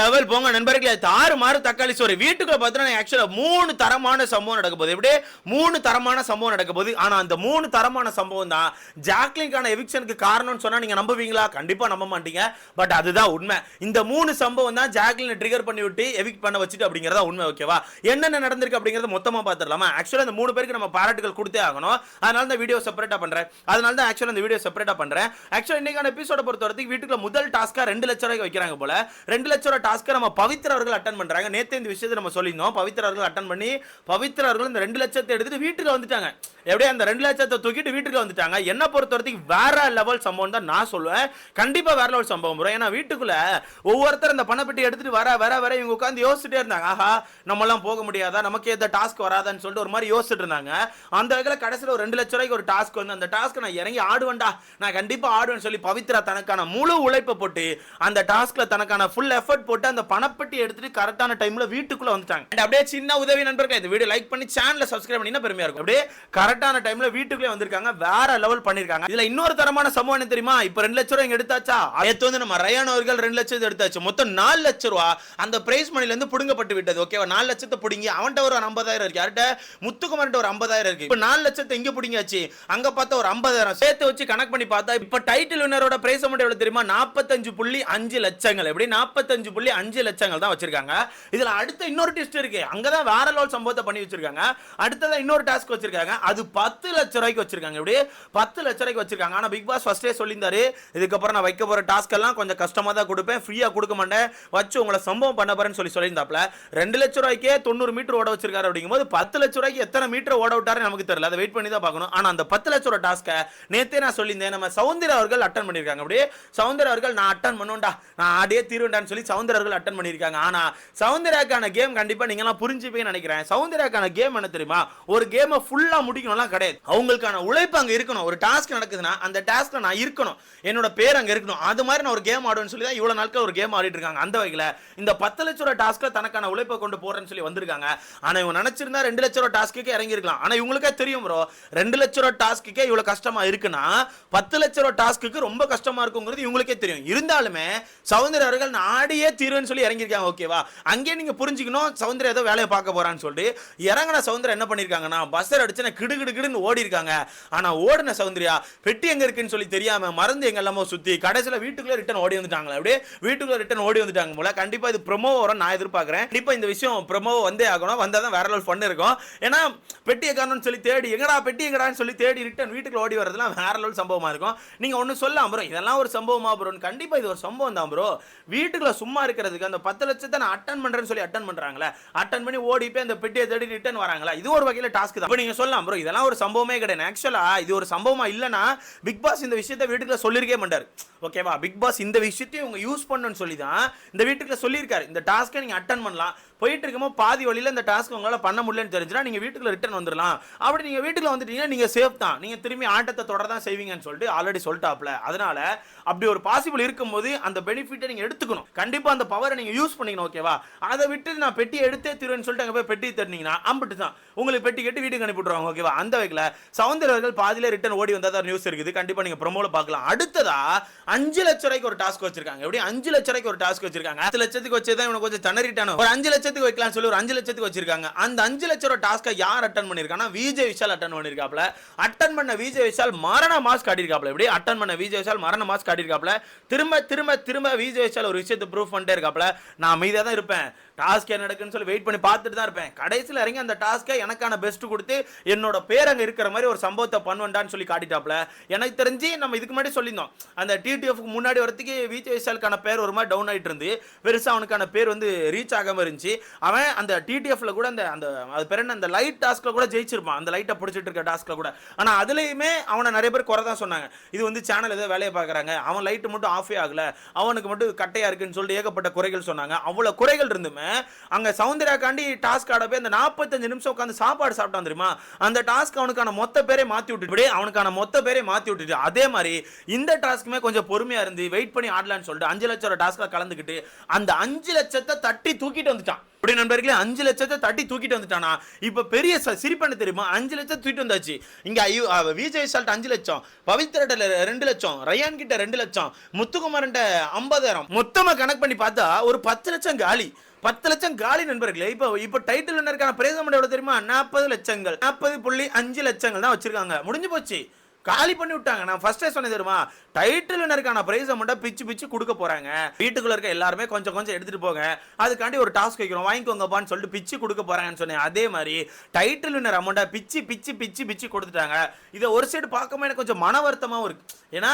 Level போங்க நண்பர்களே. தாறு மாறு தக்காளி சோறு. வீட்டுக்குள்ள பார்த்தீங்கன்னா மூணு தரமான சம்பவம் நடக்க போகுது. எப்படி மூணு தரமான சம்பவம் நடக்க போகுது. ஆனா அந்த மூணு தரமான சம்பவம் தான் ஜாக்லின்கான எவிக்ஷனுக்கு காரணம்னு சொன்னா நீங்க நம்புவீங்களா? கண்டிப்பா நம்ப மாட்டீங்க. பட் அதுதான் உண்மை. இந்த மூணு சம்பவம் தான் ஜாக்லினை ட்ரிகர் பண்ணி விட்டு எவிக் பண்ண வச்சுட்டு அப்படிங்கறத உண்மை ஓகேவா என்னென்ன நடந்திருக்கு அப்படிங்கறத மொத்தமா பார்த்துடலாமா? ஆக்சுவலா இந்த மூணு பேருக்கு நம்ம பாராட்டுகள் கொடுத்தே ஆகணும். அதனால இந்த வீடியோ செப்பரேட்டா பண்றேன். அதனால தான் ஆக்சுவலா இந்த வீடியோ செப்பரேட்டா பண்றேன். ஆக்சுவலா இன்னைக்கான எபிசோட பொறுத்த வரைக்கும் வீட்டுக்குள்ள முதல் டாஸ்கா ரெண்டு லட்சம் ரூபாய்க்கு வைக்கிறாங்க போல. ரெண்டு லட்சம் ரூபாய் டாஸ்க்கை நம்ம பவித்ரா அவர்கள் அட்டன் பண்றாங்க. நேற்று இந்த விஷயத்தை நம்ம சொல்லியிருந்தோம். பவித்ரா அவர்கள் அட்டன் பண்ணி பவித்ரா அவர்கள் இந்த ரெண்டு லட்சத்தை எடுத்துட்டு வீட்டுக்கு வந்துட்டாங்க. எப்படியே அந்த ரெண்டு லட்சத்தை தூக்கிட்டு வீட்டுக்கு வந்துட்டாங்க. என்ன பொறுத்த வரைக்கும் வேற லெவல் சம்பவம் தான் நான் சொல்லுவேன். கண்டிப்பா வேற லெவல் சம்பவம் வரும். ஏன்னா வீட்டுக்குள்ள ஒவ்வொருத்தர் அந்த பணப்பெட்டி எடுத்துட்டு வர வர வர இவங்க உட்காந்து யோசிச்சுட்டே இருந்தாங்க. ஆஹா நம்மளாம் போக முடியாதா? நமக்கு எந்த டாஸ்க் வராதான்னு சொல்லிட்டு ஒரு மாதிரி யோசிச்சுட்டு இருந்தாங்க. அந்த வகையில் கடைசியில் ஒரு ரெண்டு லட்ச ரூபாய்க்கு ஒரு டாஸ்க் வந்து அந்த டாஸ்க் நான் இறங்கி ஆடுவேன்டா. நான் கண்டிப்பாக ஆடுவேன்னு சொல்லி பவித்ரா தனக்கான முழு உழைப்பை போட்டு அந்த டாஸ்க்கில் தனக்கான ஃபுல் எஃபர்ட் எஃபர்ட் போட்டு அந்த பணப்பட்டி எடுத்துட்டு கரெக்டான டைம்ல வீட்டுக்குள்ள வந்துட்டாங்க. அண்ட் அப்படியே சின்ன உதவி நண்பர்கள் இந்த வீடியோ லைக் பண்ணி சேனலை சப்ஸ்கிரைப் பண்ணினா பெருமையா இருக்கும். அப்படியே கரெக்டான டைம்ல வீட்டுக்குள்ளே வந்திருக்காங்க வேற லெவல் பண்ணிருக்காங்க. இதுல இன்னொரு தரமான சம்பவம் என்ன தெரியுமா? இப்போ ரெண்டு லட்ச ரூபாய் எடுத்தாச்சா? அடுத்து வந்து நம்ம ரயான் அவர்கள் ரெண்டு லட்சம் எடுத்தாச்சு. மொத்தம் நாலு லட்ச ரூபா அந்த பிரைஸ் மணில இருந்து புடுங்கப்பட்டு விட்டது ஓகேவா நாலு லட்சத்தை புடுங்கி அவன்கிட்ட ஒரு ஐம்பதாயிரம் இருக்கு. யார்கிட்ட? முத்துக்குமார்ட்ட ஒரு ஐம்பதாயிரம் இருக்கு. இப்போ நாலு லட்சத்தை எங்க புடிங்காச்சு அங்க பார்த்தா ஒரு ஐம்பதாயிரம். சேர்த்து வச்சு கணக்கு பண்ணி பார்த்தா இப்போ டைட்டில் வினரோட பிரைஸ் அமௌண்ட் எவ்வளவு தெரியுமா? நாற்பத்தஞ்சு புள்ளி அஞ்சு லட்சங்கள். எப்படி? நாற்பத்தஞ்சு புள்ளி அஞ்சு லட்சங்கள் தான் வச்சிருக்காங்க. இதுல அடுத்த இன்னொரு டெஸ்ட் இருக்கு. அங்கதான் வேற லோல் சம்பவத்தை பண்ணி வச்சிருக்காங்க. அடுத்ததான் இன்னொரு டாஸ்க் வச்சிருக்காங்க. அது பத்து லட்ச ரூபாய்க்கு வச்சிருக்காங்க. இப்படி பத்து லட்ச ரூபாய்க்கு வச்சிருக்காங்க. ஆனா பிக் பாஸ் ஃபர்ஸ்டே சொல்லியிருந்தாரு. இதுக்கப்புறம் நான் வைக்க போற டாஸ்க் எல்லாம் கொஞ்சம் கஷ்டமா தான் கொடுப்பேன். ஃப்ரீயா கொடுக்க மாட்டேன். வச்சு உங்களை சம்பவம் பண்ண போறேன்னு சொல்லி சொல்லியிருந்தாப்ல ரெண்டு லட்ச ரூபாய்க்கே தொண்ணூறு மீட்டர் ஓட வச்சிருக்காரு அப்படிங்கும்போது பத்து லட்ச ரூபாய்க்கு எத்தனை மீட்டர் ஓட விட்டாரு நமக்கு தெரியல. அதை வெயிட் பண்ணி தான் பார்க்கணும். ஆனா அந்த பத்து லட்ச ரூபாய் டாஸ்க்கை நேத்தே நான் சொல்லியிருந்தேன். நம்ம சவுந்தர் அவர்கள் அட்டன் பண்ணியிருக்காங்க. அப்படியே சவுந்தர் அவர்கள் நான் அட்டன் பண்ணுவேன்டா நான் ஆடியே தீருவேன்டான்னு சொல்லி சவுந்தரர்கள் அட்டன் பண்ணியிருக்காங்க. ஆனால் சௌந்தர்யாக்கான கேம் கண்டிப்பாக நீங்களாம் எல்லாம் புரிஞ்சுப்பேன்னு நினைக்கிறேன். சௌந்தர்யாக்கான கேம் என்ன தெரியுமா? ஒரு கேமை ஃபுல்லாக முடிக்கணும்லாம் கிடையாது. அவங்களுக்கான உழைப்பு அங்கே இருக்கணும். ஒரு டாஸ்க் நடக்குதுன்னா அந்த டாஸ்க்கில் நான் இருக்கணும். என்னோட பேர் அங்கே இருக்கணும். அது மாதிரி நான் ஒரு கேம் ஆடுவேன்னு சொல்லி தான் இவ்வளோ நாட்கள் ஒரு கேம் ஆடிட்டு இருக்காங்க. அந்த வகையில் இந்த பத்து லட்ச ரூபா டாஸ்க்கில் தனக்கான உழைப்பை கொண்டு போகிறேன்னு சொல்லி வந்திருக்காங்க. ஆனால் இவங்க நினச்சிருந்தா ரெண்டு லட்ச ரூபா டாஸ்க்குக்கே இறங்கியிருக்கலாம். ஆனால் இவங்களுக்கே தெரியும் ப்ரோ ரெண்டு லட்ச ரூபா டாஸ்க்குக்கே இவ்வளோ கஷ்டமாக இருக்குன்னா பத்து லட்ச ரூபா டாஸ்க்கு ரொம்ப கஷ்டமாக இருக்குங்கிறது இவங்களுக்கே தெரியும். இருந்தாலுமே சவுந்தரர்கள் அவர்கள் நான் ஆடியே தீர்வுன்னு சொல்லி இறங்கியிருக்காங்க ஓகேவா அங்கேயே நீங்க புரிஞ்சுக்கணும் சவுந்தர் ஏதோ வேலையை பார்க்க போறான்னு சொல்லிட்டு இறங்கின சௌந்தர்யா என்ன பண்ணிருக்காங்கன்னா பஸ்ஸர் அடிச்சு நான் ஓடி இருக்காங்க ஆனா ஓடின சவுந்தரியா பெட்டி எங்க இருக்குன்னு சொல்லி தெரியாம மறந்து எங்க எல்லாமோ சுத்தி கடைசியில வீட்டுக்குள்ள ரிட்டன் ஓடி வந்துட்டாங்களே அப்படியே வீட்டுக்குள்ள ரிட்டன் ஓடி வந்துட்டாங்க போல. கண்டிப்பா இது ப்ரொமோ வரும் நான் எதிர்பார்க்கறேன். கண்டிப்பா இந்த விஷயம் ப்ரொமோ வந்தே ஆகணும். வந்தா தான் வேற லெவல் ஃபன் இருக்கும். ஏன்னா பெட்டியை காரணம்னு சொல்லி தேடி எங்கடா பெட்டி எங்கடான்னு சொல்லி தேடி ரிட்டன் வீட்டுக்குள்ள ஓடி வரதுலாம் வேற லெவல் சம்பவமா இருக்கும். நீங்க ஒன்னு சொல்லலாம் ப்ரோ இதெல்லாம் ஒரு சம்பவமா ப்ரோன்னு கண்டிப்பா இது ஒரு சம்பவம் தான் ப்ரோ வீட்டுக்குள்ள சும்மா சும்மா இருக்கிறதுக்கு அந்த பத்து லட்சத்தை நான் அட்டன் பண்றேன்னு சொல்லி அட்டன் பண்றாங்களே அட்டன் பண்ணி ஓடி போய் அந்த பெட்டியை தேடி ரிட்டர்ன் வராங்களா? இது ஒரு வகையில டாஸ்க் தான். அப்ப நீங்க சொல்லலாம் ப்ரோ இதெல்லாம் ஒரு சம்பவமே கிடையாது. ஆக்சுவலா இது ஒரு சம்பவமா இல்லைன்னா பிக் பாஸ் இந்த விஷயத்தை வீட்டுக்குள்ள சொல்லியிருக்கே மாட்டாரு. ஓகேவா பிக் பாஸ் இந்த விஷயத்தையும் இவங்க யூஸ் பண்ணுன்னு சொல்லி தான் இந்த வீட்டுக்குள்ள சொல்லியிருக்காரு. இந்த டாஸ்க்கை நீங்க அட்டன் பண்ணலாம். போயிட்டு இருக்கும்போது பாதி வழியில இந்த டாஸ்க் உங்களால் பண்ண முடியலன்னு தெரிஞ்சுனா நீங்க வீட்டுக்குள்ள ரிட்டர்ன் வந்துடலாம். அப்படி நீங்க வீட்டுக்குள்ள வந்துட்டீங்கன்னா நீங்க சேஃப் தான். நீங்க திரும்பி ஆட்டத்தை தொடர தான் செய்வீங்கன்னு சொல்லிட்டு ஆல்ரெடி சொல்லிட்டாப்ல அதனால அப்படி ஒரு பாசிபிள் இருக்கும்போது அந்த பெனிஃபிட்டை நீங்க எடுத்துக்கணும். கண்டிப்பா அந்த பவரை நீங்க யூஸ் பண்ணிக்கணும் ஓகேவா அதை விட்டு நான் பெட்டி எடுத்தே திருவேன்னு சொல்லிட்டு அங்க போய் பெட்டி தட்டினீங்கன்னா அம்பிட்டு தான் உங்களுக்கு பெட்டி கட்டி வீட்டுக்கு அனுப்பிவிட்ருவாங்க ஓகேவா அந்த வகையில் சவுந்தரவர்கள் பாதியில ரிட்டர்ன் ஓடி வந்ததா நியூஸ் இருக்குது. கண்டிப்பா நீங்க ப்ரோமோல பார்க்கலாம். அடுத்ததா அஞ்சு லட்ச ரூபாய்க்கு ஒரு டாஸ்க் வச்சிருக்காங்க. எப்படி? அஞ்சு லட்ச ரூபாய்க்கு ஒரு டாஸ்க் வச்சிருக்காங்க. பத்து லட்சத்துக்கு வச்சுதான் இவனுக்கு கொஞ்சம் திணறிட்டானோ? ஒரு அஞ்சு லட்சத்துக்கு வைக்கலாம் சொல்லி ஒரு அஞ்சு லட்சத்துக்கு வச்சிருக்காங்க. அந்த அஞ்சு லட்ச ரூபாய் டாஸ்க்கை யார் அட்டன் பண்ணியிருக்காங்கன்னா விஜய் விஷால் அட்டன் பண்ணிருக்காப்ல அட்டன் பண்ண விஜய் விஷால் மரண மாஸ்க் காட்டியிருக்காப்ல எப்படி? அட்டன் பண்ண விஜய் விஷால் மரண மாஸ்க் காட்டியிருக்காப்ல திரும்ப திரும்ப திரும்ப விஜய் விஷால் ஒரு விஷயத்தை ப்ரூஃப் பண்ணிட்டே இருக்காப்புல. நான் அமைதியாக தான் இருப்பேன். டாஸ்க் என்ன நடக்குன்னு சொல்லி வெயிட் பண்ணி பார்த்துட்டு தான் இருப்பேன். கடைசியில் இறங்கி அந்த டாஸ்க்கை எனக்கான பெஸ்ட் கொடுத்து என்னோட பேர் அங்கே இருக்கிற மாதிரி ஒரு சம்பவத்தை பண்ணுவேன்டான்னு சொல்லி காட்டிட்டாப்ல எனக்கு தெரிஞ்சு நம்ம இதுக்கு முன்னாடி சொல்லியிருந்தோம். அந்த டிடிஎஃப்க்கு முன்னாடி வரத்துக்கு விஜய் விஷாலுக்கான பேர் ஒரு மாதிரி டவுன் ஆயிட்டு இருந்து பெருசாக அவனுக்கான பேர் வந்து ரீச் ஆகாமல் இருந்துச்சு. அவன் அந்த டிடிஎஃப்ல கூட அந்த அந்த அது பேர் என்ன? அந்த லைட் டாஸ்க்கில் கூட ஜெயிச்சிருப்பான். அந்த லைட்டை பிடிச்சிட்டு இருக்க டாஸ்க்கில் கூட. ஆனால் அதுலேயுமே அவனை நிறைய பேர் குறை தான் சொன்னாங்க. இது வந்து சேனல் ஏதோ வேலையை பார்க்குறாங்க. அவன் லைட்டு மட்டும் ஆஃபே ஆகல. அவனுக்கு மட்டும் கட்டையாக இருக்குன்னு சொல்லிட்டு ஏகப்பட்ட குறைகள் சொன்னாங்க. அவ்வளவு குறைகள் இருந்துமே அங்க சௌந்தர்யாக்காண்டி டாஸ்க் ஆட போய் அந்த நாற்பத்தஞ்சு நிமிஷம் உட்காந்து சாப்பாடு சாப்பிட்டான் தெரியுமா? அந்த டாஸ்க் அவனுக்கான மொத்த பேரை மாத்தி விட்டுட்டு அவனுக்கான மொத்த பேரை மாத்தி விட்டுட்டு. அதே மாதிரி இந்த டாஸ்க்குமே கொஞ்சம் பொறுமையா இருந்து வெயிட் பண்ணி ஆடலான்னு சொல்லிட்டு அஞ்சு லட்சம் டாஸ்க்கில் கலந்துக்கிட்டு அந்த அஞ்சு லட்சத்தை தட்டி தூக்கிட்டு வந்துட்டான். அப்படி நண்பர்களே அஞ்சு லட்சத்தை தட்டி தூக்கிட்டு வந்துட்டானா? இப்ப பெரிய ச- தெரியுமா? அஞ்சு லட்சம் தூக்கிட்டு வந்தாச்சு. இங்க ஐயோ விஜய் சால்ட் அஞ்சு லட்சம் பவித்ரட்ட ரெண்டு லட்சம் ரயான் கிட்ட ரெண்டு லட்சம் முத்துக்குமாரன்ட்ட ஐம்பதாயிரம். மொத்தமா கணக்கு பண்ணி பார்த்தா ஒரு பத்து லட்சம் காலி. பத்து லட்சம் காலி நண்பர்களே இப்போ இப்போ டைட்டில் வின்னருக்கான பிரைஸ் அமௌண்ட் எவ்வளோ தெரியுமா? நாற்பது லட்சங்கள். நாற்பது புள்ளி அஞ்சு லட்சங்கள் தான் வச்சிருக்காங்க. முடிஞ்சு போச்சு. காலி பண்ணி விட்டாங்க. நான் ஃபர்ஸ்டே சொன்னது தெரியுமா? டைட்டில் வினருக்கான பிரைஸ் அமௌண்ட்டை பிச்சு பிச்சு கொடுக்க போறாங்க. வீட்டுக்குள்ள இருக்க எல்லாருமே கொஞ்சம் கொஞ்சம் எடுத்துட்டு போங்க. அதுக்காண்டி ஒரு டாஸ்க் வைக்கிறோம். வாங்கிக்கோங்கப்பான்னு சொல்லிட்டு பிச்சு கொடுக்க போறாங்கன்னு சொன்னேன். அதே மாதிரி டைட்டில் வினர் அமௌண்ட்டை பிச்சு பிச்சு பிச்சு பிச்சு கொடுத்துட்டாங்க. இதை ஒரு சைடு பார்க்கும்போது எனக்கு கொஞ்சம் மன வருத்தமாகவும் இருக்கு. ஏன்னா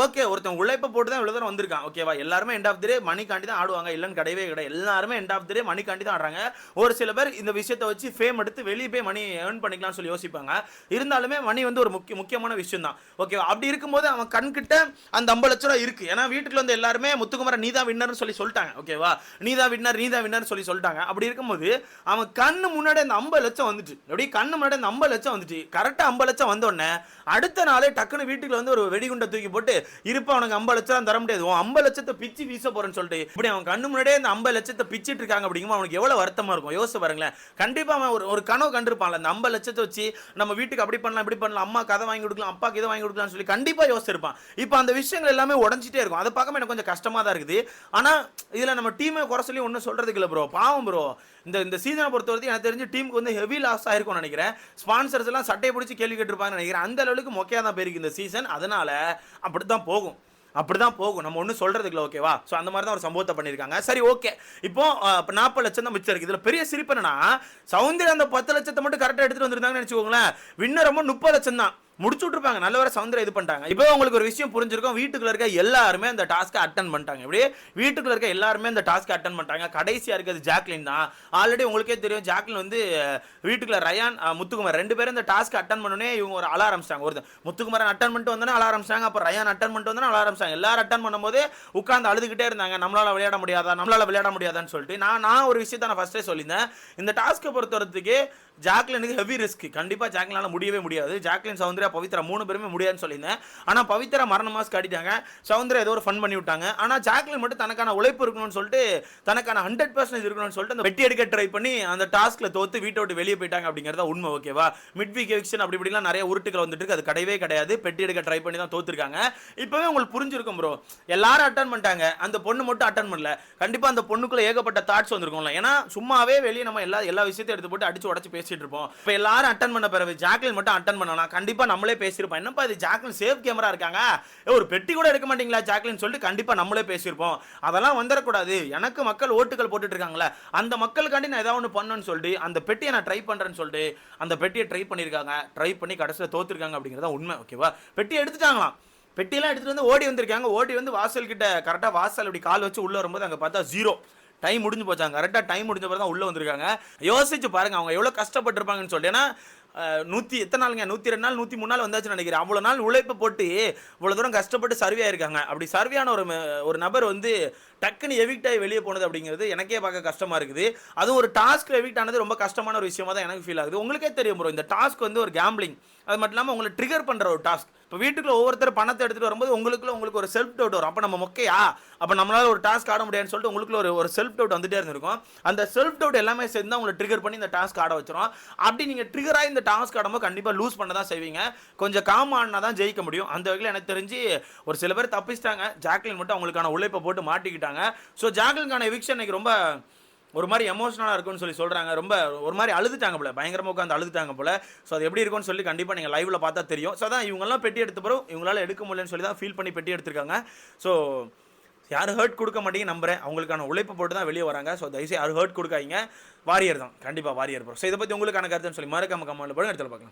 ஓகே ஒருத்தன் உழைப்பை போட்டு தான் இவ்வளோ தூரம் வந்திருக்கான். ஓகேவா எல்லாருமே எண்ட் ஆஃப் தி டே மணிக்காண்டி தான் ஆடுவாங்க. இல்லைன்னு கிடையவே கிடையாது. எல்லாருமே எண்ட் ஆஃப் தி டே மணிக்காண்டி தான் ஆடுறாங்க. ஒரு சில பேர் இந்த விஷயத்தை வச்சு ஃபேம் எடுத்து வெளியே போய் மணி ஏர்ன் பண்ணிக்கலாம்னு சொல்லி யோசிப்பாங்க. இருந்தாலுமே மணி வந்து ஒரு முக்கிய முக்கியமான விஷயம் தான் ஓகேவா அப்படி இருக்கும்போது அவன் கண்கிட்ட அந்த ஐம்பது லட்ச ரூபா இருக்கு. ஏன்னா வீட்டுக்கு வந்து எல்லாருமே முத்துக்குமரன் நீதான் வின்னர்னு சொல்லி சொல்லிட்டாங்க. ஓகேவா நீதான் வின்னர் நீதான் வின்னர்னு சொல்லி சொல்லிட்டாங்க. அப்படி இருக்கும்போது அவன் கண்ணு முன்னாடி அந்த ஐம்பது லட்சம் வந்துட்டு அப்படியே கண்ணு முன்னாடி அந்த ஐம்பது லட்சம் வந்துட்டு கரெக்டாக ஐம்பது லட்சம் வந்தோடனே அடுத்த நாளே டக்குன்னு வீட்டுக்குள்ள வந்து ஒரு வெடிகுண்டை தூக்கி போட்டு இருப்பா அவனுக்கு ஐம்பது லட்சம் தர முடியாது. உன் ஐம்பது லட்சத்தை பிச்சு வீச போறேன்னு சொல்லிட்டு இப்படி அவன் கண்ணு முன்னாடியே அந்த ஐம்பது லட்சத்தை பிச்சிட்டு இருக்காங்க அப்படிங்கும்போது அவனுக்கு எவ்வளவு வருத்தமா இருக்கும்? யோசிச்சு பாருங்களேன். கண்டிப்பா அவன் ஒரு ஒரு கனவு கண்டிருப்பான்ல அந்த ஐம்பது லட்சத்தை வச்சு நம்ம வீட்டுக்கு அப்படி பண்ணலாம் இப்படி பண்ணலாம் அம்மா கதை வாங்கி கொடுக்கலாம் அப்பாக்கு இதை வாங்கி கொடுக்கலாம்னு சொல்லி கண்டிப்பா யோசிச்சிருப்பான். இப்போ அந்த விஷயங்கள் எல்லாமே உடஞ்சிட்டே இருக்கும். அதை பார்க்க எனக்கு கொஞ்சம் கஷ்டமா தான் இருக்குது. ஆனா இதுல நம்ம டீமை குறை சொல்லி ஒன்றும் சொல்றதுக்கு இல்லை ப்ரோ பாவம் ப்ரோ இந்த இந்த சீசனை பொறுத்த வரைக்கும் எனக்கு தெரிஞ்சு டீமுக்கு வந்து ஹெவி லாஸ் ஆயிருக்கும்னு நினைக்கிறேன். ஸ்பான்சர்ஸ் எல்லாம் சட்டையை பிடிச்சி கேள்வி கேட்டிருப்பாங்கன்னு நினைக்கிறேன். அந்த அளவுக்கு மொக்கையாக தான் போயிருக்கு இந்த சீசன் அதனால அப்படி தான் போகும். அப்படி தான் போகும். நம்ம ஒன்றும் சொல்கிறது இல்லை ஓகேவா ஸோ அந்த மாதிரி தான் ஒரு சம்பவத்தை பண்ணியிருக்காங்க. சரி ஓகே இப்போ இப்போ நாற்பது லட்சம் தான் மிச்சம் இருக்குது இதில் பெரிய சிரிப்பு என்னன்னா சவுந்தர் அந்த பத்து லட்சத்தை மட்டும் கரெக்டாக எடுத்துகிட்டு வந்திருந்தாங்கன்னு நினச்சிக்கோங்களேன். வின்னர் ரொம்ப முப்பது லட்சம் தான். முடிச்சு விட்டுருப்பாங்க. நல்ல வர சவுந்தரம் இது பண்ணிட்டாங்க. இப்போ உங்களுக்கு ஒரு விஷயம் புரிஞ்சிருக்கும். வீட்டுக்குள்ள இருக்க எல்லாருமே அந்த டாஸ்க்கை அட்டன் பண்ணிட்டாங்க. இப்படி வீட்டுக்குள்ள இருக்க எல்லாருமே அந்த டாஸ்க்கை அட்டன் பண்ணிட்டாங்க. கடைசியாக இருக்கிறது ஜாக்லின் தான். ஆல்ரெடி உங்களுக்கே தெரியும் ஜாக்லின் வந்து வீட்டுக்குள்ள ரயான் முத்துக்குமார் ரெண்டு பேரும் இந்த டாஸ்க் அட்டன் பண்ணனே இவங்க ஒரு அலாரம் ஆரம்பிச்சிட்டாங்க ஒரு முத்துக்குமாரன் அட்டன் பண்ணிட்டு வந்தோன்னே அலாரம் ஆரம்பிச்சாங்க அப்புறம் ரயான் அட்டன் பண்ணிட்டு வந்தோன்னே அலாரம் ஆரம்பிச்சாங்க எல்லாரும் அட்டன் பண்ணும்போது உட்காந்து அழுதுகிட்டே இருந்தாங்க. நம்மளால விளையாட முடியாதா? நம்மளால விளையாட முடியாதான்னு சொல்லிட்டு. நான் நான் ஒரு விஷயத்தை நான் ஃபஸ்ட்டே சொல்லியிருந்தேன். இந்த டாஸ்க்கை பொறுத்தவரத்துக்கு ஜாக்லினுக்கு ஹெவி ரிஸ்க் கண்டிப்பாக ஜாக்லினால் முடியவே முடியாது. ஜாக்லின் சௌந்தர்யா பவித்ரா மூணு பேருமே முடியாதுன்னு சொல்லியிருந்தேன். ஆனால் பவித்ரா மரண மாஸ்க் அடிட்டாங்க. சௌந்தர்யா ஏதோ ஒரு ஃபன் பண்ணி விட்டாங்க. ஆனால் ஜாக்லின் மட்டும் தனக்கான உழைப்பு இருக்கணும்னு சொல்லிட்டு தனக்கான ஹண்ட்ரட் பர்சன்டேஜ் இருக்கணும்னு சொல்லிட்டு அந்த வெட்டி எடுக்க ட்ரை பண்ணி அந்த டாஸ்க்கில் தோத்து வீட்டை விட்டு வெளியே போயிட்டாங்க அப்படிங்கிறத உண்மை ஓகேவா மிட் வீக் எவிக்ஷன் அப்படி இப்படிலாம் நிறைய உருட்டுகள் வந்துட்டு இருக்கு. அது கிடையவே கிடையாது. பெட்டி எடுக்க ட்ரை பண்ணி தான் தோத்துருக்காங்க. இப்போவே உங்களுக்கு புரிஞ்சிருக்கும் ப்ரோ எல்லாரும் அட்டன் பண்ணிட்டாங்க. அந்த பொண்ணு மட்டும் அட்டன் பண்ணல. கண்டிப்பாக அந்த பொண்ணுக்குள்ளே ஏகப்பட்ட தாட்ஸ் வந்திருக்கும்ல. ஏன்னா சும்மாவே வெளியே நம்ம எல்லா எல்லா விஷயத்தையும் எடுத்து போட்டு அடிச்சு உடச்சு பேசிட்டு இருப்போம் இப்போ எல்லாரும் அட்டன் பண்ண பிறகு ஜாக்லின் மட்டும் அட்டன் பண்ணலாம் கண்டிப்பாக நம்மளே பேசியிருப்போம். என்னப்பா இது? ஜாக்லின் சேஃப் கேமரா இருக்காங்க? ஒரு பெட்டி கூட எடுக்க மாட்டீங்களா ஜாக்லின் சொல்லிட்டு கண்டிப்பாக நம்மளே பேசியிருப்போம். அதெல்லாம் வந்துடக்கூடாது. எனக்கு மக்கள் ஓட்டுகள் போட்டுட்டு இருக்காங்களே அந்த மக்களுக்காண்டி நான் ஏதாவது ஒன்று பண்ணணும்னு சொல்லிட்டு அந்த பெட்டியை நான் ட்ரை பண்ணுறேன்னு சொல்லிட்டு அந்த பெட்டியை ட்ரை பண்ணியிருக்காங்க. ட்ரை பண்ணி கடைசியில் தோத்துருக்காங்க அப்படிங்கிறத உண்மை ஓகேவா பெட்டி எடுத்துட்டாங்களாம். பெட்டியெல்லாம் எடுத்துகிட்டு வந்து ஓடி வந்திருக்காங்க. ஓடி வந்து வாசல் கிட்ட கரெக்டாக வாசல் அப்படி கால் வச்சு உள்ளே வரும்போது அங்கே பார்த்தா ஜீரோ டைம் முடிஞ்சு போச்சாங்க கரெக்டாக டைம் முடிஞ்ச பிறகு தான் உள்ள வந்திருக்காங்க. யோசிச்சு பாருங்கள் அவங்க எவ்வளோ கஷ்டப்பட்டிருப்பாங்கன்னு சொல்லிட்டு. ஏன்னா நூற்றி எத்தனை நாளுங்க? நூற்றி ரெண்டு நாள் நூற்றி மூணு நாள் வந்தாச்சுன்னு நினைக்கிறேன். அவ்வளோ நாள் உழைப்பு போட்டு இவ்வளோ தூரம் கஷ்டப்பட்டு சர்வே ஆயிருக்காங்க. அப்படி சர்வேயான ஒரு ஒரு நபர் வந்து டக்குன்னு எவிக்ட் ஆகி வெளியே போனது அப்படிங்கிறது எனக்கே பார்க்க கஷ்டமாக இருக்குது. அதுவும் ஒரு டாஸ்க் எவிக்ட் ஆனது ரொம்ப கஷ்டமான ஒரு விஷயமாக தான் எனக்கு ஃபீல் ஆகுது. உங்களுக்கே தெரியும் ப்ரோ இந்த டாஸ்க் வந்து ஒரு கேம்பிளிங் அது மட்டும் இல்லாமல் உங்களை ட்ரிகர் பண்ணுற ஒரு டாஸ்க் இப்போ வீட்டுக்குள்ள ஒவ்வொருத்தர் பணத்தை எடுத்துட்டு வரும்போது உங்களுக்குள்ள உங்களுக்கு ஒரு செல்ஃப் டவுட் வரும். அப்போ நம்ம மொக்கையா? அப்போ நம்மளால ஒரு டாஸ்க் ஆட முடியாதுன்னு சொல்லிட்டு உங்களுக்குள்ள ஒரு ஒரு செல்ஃப் டவுட் வந்துட்டே இருந்திருக்கும். அந்த செல்ஃப் டவுட் எல்லாமே சேர்ந்து தான் உங்களை ட்ரிகர் பண்ணி இந்த டாஸ்க் ஆட வச்சிரும். அப்படி நீங்கள் ட்ரிகராக இந்த டாஸ்க் ஆடும்போது கண்டிப்பாக லூஸ் பண்ண தான் செய்வீங்க. கொஞ்சம் காம் ஆடினா தான் ஜெயிக்க முடியும். அந்த வகையில் எனக்கு தெரிஞ்சு ஒரு சில பேர் தப்பிச்சிட்டாங்க. ஜாக்லின் மட்டும் அவங்களுக்கான உழைப்பை போட்டு மாட்டிக்கிட்டாங்க. ஸோ ஜாகலுக்கான எவிக்ஷன் இன்னைக்கு ரொம்ப ஒரு மாதிரி எமோஷனலாக இருக்கும்னு சொல்லி சொல்கிறாங்க ரொம்ப ஒரு மாதிரி அழுதுட்டாங்க போல. பயங்கரமாக உட்காந்து அழுதுட்டாங்க போல. ஸோ அது எப்படி இருக்கும்னு சொல்லி கண்டிப்பாக நீங்கள் லைவ்ல பார்த்தா தெரியும். ஸோ அதான் இவங்கெல்லாம் பெட்டி எடுத்த பிறகு இவங்களால எடுக்க முடியலன்னு சொல்லி தான் ஃபீல் பண்ணி பெட்டி எடுத்திருக்காங்க. ஸோ யாரும் ஹர்ட் கொடுக்க மாட்டேங்க நம்புறேன். அவங்களுக்கான உழைப்பு போட்டு தான் வெளியே வராங்க. ஸோ தயவுசெய்து யாரும் ஹர்ட் கொடுக்காதீங்க. வாரியர் தான். கண்டிப்பாக வாரியர் ப்ரோ ஸோ இதை பற்றி உங்களுக்கான கருத்துன்னு சொல்லி மறக்காம கமெண்ட்ல போடுங்க. இடத்துல பார்க்கலாம்.